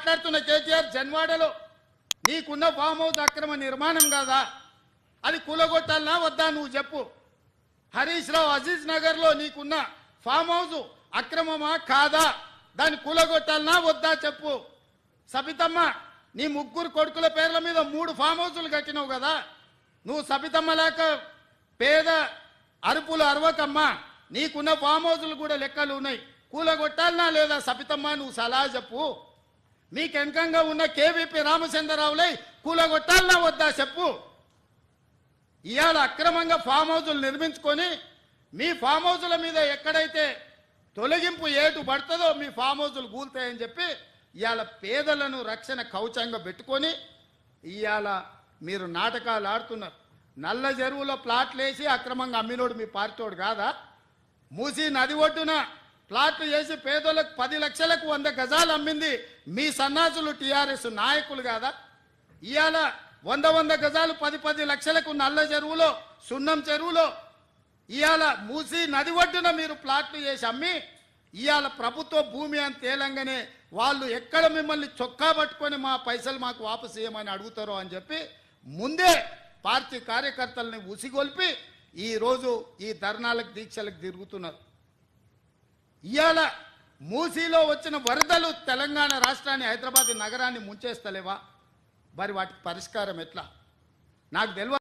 మాట్లాడుతున్న కేసీఆర్ జన్వాడలో నీకున్న farm house అక్రమ నిర్మాణం కాదా? అది కూలగొట్టాలనా వద్దా నువ్వు చెప్పు. హరీష్ రావు అజీజ్ నగర్లో నీకున్న ఫామ్ హౌస్ అక్రమమా కాదా? దాన్ని కూలగొట్టాలనా వద్దా చెప్పు. సబితమ్మ నీ ముగ్గురు కొడుకుల పేర్ల మీద మూడు ఫామ్ హౌసులు కట్టినావు కదా? నువ్వు సబితమ్మ లేక పేద అరుపులు అరవకమ్మా. నీకున్న ఫామ్ హౌసులు కూడా లెక్కలు ఉన్నాయి. కూలగొట్టాలనా లేదా సబితమ్మ? నువ్వు సలహా చెప్పు. మీకు వెనకంగా ఉన్న కేవీపీ రామచంద్రరావులై కూలగొట్టాలనా వద్దా చెప్పు. ఇవాళ అక్రమంగా ఫామ్ హౌజులు నిర్మించుకొని మీ ఫామ్ హౌజుల మీద ఎక్కడైతే తొలగింపు ఏటు పడుతుందో మీ ఫామ్ హౌజులు కూలుతాయని చెప్పి ఇవాళ పేదలను రక్షణ కవచంగా పెట్టుకొని ఇవాళ మీరు నాటకాలు ఆడుతున్నారు. నల్ల చెరువులో ప్లాట్లు వేసి అక్రమంగా అమ్మినోడు మీ పార్టీోడు కాదా? మూసి నది ఒడ్డున ప్లాట్లు వేసి పేదలకు పది లక్షలకు వంద గజాలు అమ్మింది మీ సన్నాసులు టీఆర్ఎస్ నాయకులు కాదా? ఇవాళ వంద వంద గజాలు పది పది లక్షలకు నల్ల చెరువులో సున్నం చెరువులో ఇవాళ మూసి నది ఒడ్డున మీరు ప్లాట్లు చేసి అమ్మి ఇవాళ ప్రభుత్వ భూమి అని తేలంగానే వాళ్ళు ఎక్కడ మిమ్మల్ని చొక్కా పట్టుకొని మా పైసలు మాకు వాపసు చేయమని అడుగుతారో అని చెప్పి ముందే పార్టీ కార్యకర్తల్ని ఉసిగొల్పి ఈరోజు ఈ ధర్నాలకు దీక్షలకు తిరుగుతున్నారు. ఇవాళ మూసీలో వచ్చిన వరదలు తెలంగాణ రాష్ట్రాన్ని హైదరాబాద్ నగరాన్ని ముంచేస్తలేవా? మరి వాటికి పరిష్కారం ఎట్లా? నాకు తెలియదు